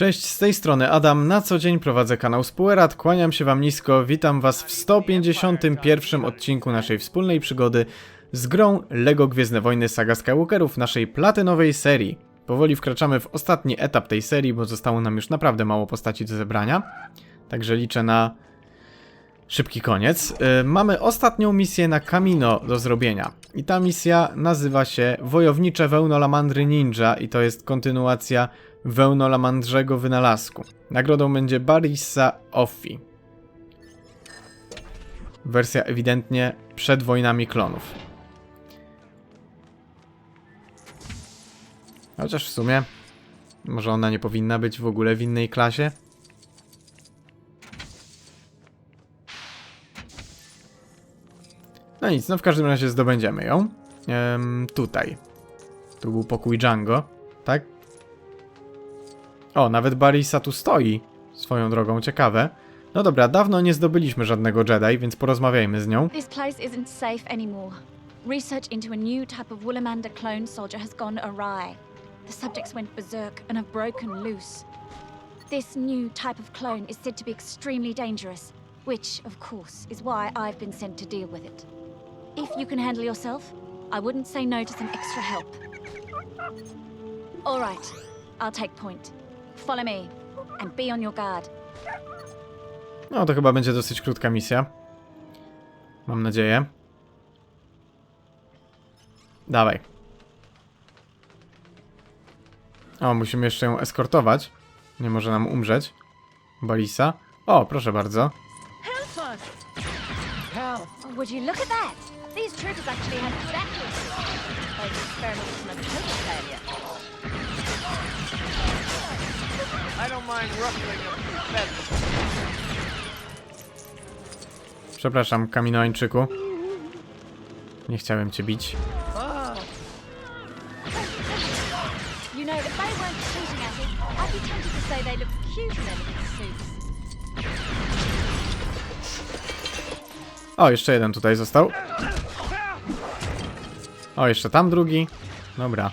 Cześć, z tej strony Adam. Na co dzień prowadzę kanał Spuerat. Kłaniam się wam nisko. Witam was w 151 odcinku naszej wspólnej przygody z grą LEGO Gwiezdne Wojny Saga Skywalkerów, naszej platynowej serii. Powoli wkraczamy w ostatni etap tej serii, bo zostało nam już naprawdę mało postaci do zebrania. Także liczę na szybki koniec. Yy, mamy ostatnią misję na Kamino do zrobienia. I ta misja nazywa się Wojownicze Wełnolamandry Ninja i to jest kontynuacja Wełnolamandrzego wynalazku. Nagrodą będzie Barissa Offi. Wersja ewidentnie przed wojnami klonów. Chociaż w sumie może ona nie powinna być w ogóle w innej klasie. No nic, no w każdym razie zdobędziemy ją. Em, tutaj. Tu był pokój Django, tak? O, nawet Barisa tu stoi. Swoją drogą, ciekawe. No dobra, dawno nie zdobyliśmy żadnego Jedi, więc porozmawiajmy z nią. This place isn't safe anymore. Research into a new type of Willamander clone soldier has gone awry. The subjects went berserk and have broken loose. This new type of clone is said to be extremely dangerous, which, of course, is why I've been sent to deal with it. If you can handle yourself, I wouldn't say no to some extra help. All right, I'll take point. Follow me, and be on your guard. No to chyba będzie dosyć krótka misja. Mam nadzieję. Dawaj. O, musimy jeszcze ją eskortować. Nie może nam umrzeć. Balisa. O, proszę bardzo. Oh, would you look at that? These troopers actually had good accuracy. Those experiments from a total failure. Look cute in their little suits. O, jeszcze jeden tutaj został. O, jeszcze tam drugi. Dobra.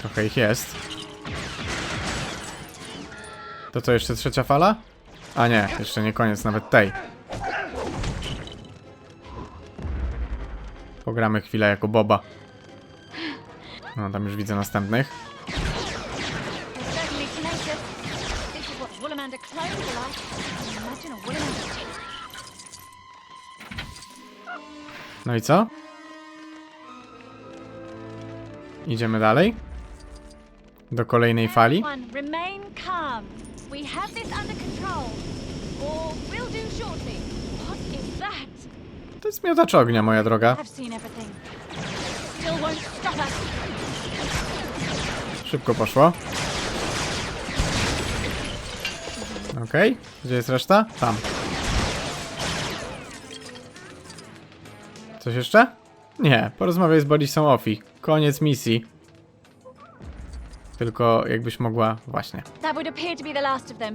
Trochę ich jest. To co, jeszcze trzecia fala? A nie, jeszcze nie koniec nawet tej. Pogramy chwilę jako Boba. No, tam już widzę następnych. No i co? Idziemy dalej. Do kolejnej fali. We have this under control. Or will do shortly. What is that? To jest miotacz ognia, moja droga. I've seen everything. Still won't stop us. Szybko poszło. Okej, gdzie jest reszta? Tam. Coś jeszcze? Nie, porozmawiaj z Borisą Offi. Koniec misji. Tylko jakbyś mogła... Właśnie. That would appear to be the last of them.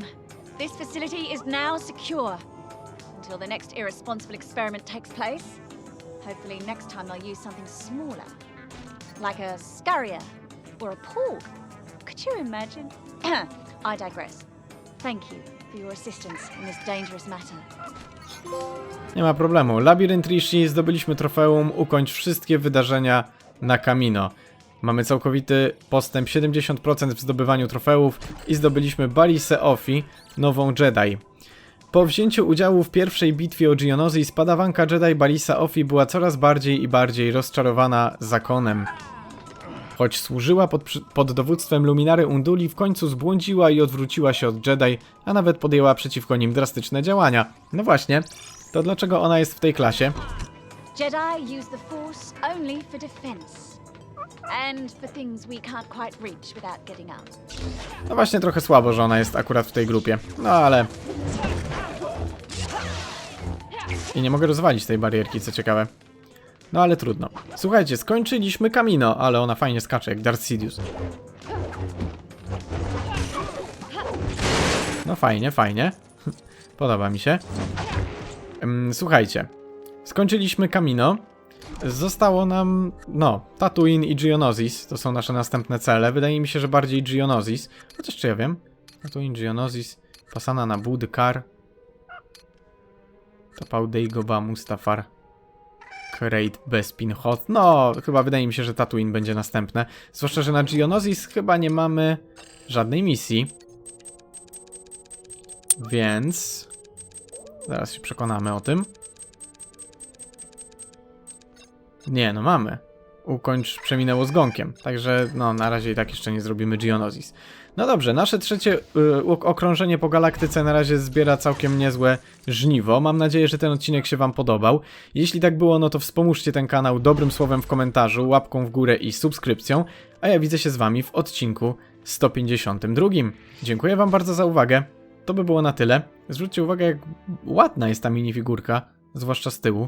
This facility is now secure. Until the next irresponsible experiment takes place. Hopefully, next time they'll use something smaller. Like a scurrier or a porg. Could you imagine? I digress. Thank you for your assistance in this dangerous matter. Nie ma problemu. Labirynt Rishi, zdobyliśmy trofeum, ukończ wszystkie wydarzenia na Kamino. Mamy całkowity postęp 70% w zdobywaniu trofeów i zdobyliśmy Barisę Offi, nową Jedi. Po wzięciu udziału w pierwszej bitwie o Geonosis, padawanka Jedi Balisa Offi była coraz bardziej i bardziej rozczarowana zakonem. Choć służyła pod, pod dowództwem Luminary Unduli, w końcu zbłądziła i odwróciła się od Jedi, a nawet podjęła przeciwko nim drastyczne działania. No właśnie, to dlaczego ona jest w tej klasie? Jedi use the Force only for defense. And for things we can't quite reach without getting. No właśnie trochę słabo, że ona jest akurat w tej grupie. No ale... I nie mogę rozwalić tej barierki, co ciekawe. No ale trudno. Słuchajcie, skończyliśmy Kamino, ale ona fajnie skacze, jak Darth Sidious. No fajnie, fajnie. Podoba mi się. Ym, Słuchajcie, skończyliśmy Kamino. Zostało nam, no, Tatooine i Geonosis, to są nasze następne cele. Wydaje mi się, że bardziej Geonosis, chociaż czy ja wiem? Tatooine, Geonosis, Pasana na Bud, Kar, Tapał Deigoba, Mustafar, Krayt, Bespin, Hot. No, chyba wydaje mi się, że Tatooine będzie następne. Zwłaszcza, że na Geonosis chyba nie mamy żadnej misji. Więc... Zaraz się przekonamy o tym. Nie, no mamy. Ukończ przeminęło z gąkiem. Także, no, na razie i tak jeszcze nie zrobimy Geonosis. No dobrze, nasze trzecie y, ok- okrążenie po galaktyce na razie zbiera całkiem niezłe żniwo. Mam nadzieję, że ten odcinek się Wam podobał. Jeśli tak było, no to wspomóżcie ten kanał dobrym słowem w komentarzu, łapką w górę i subskrypcją. A ja widzę się z Wami w odcinku 152. Dziękuję Wam bardzo za uwagę. To by było na tyle. Zwróćcie uwagę, jak ładna jest ta minifigurka, zwłaszcza z tyłu.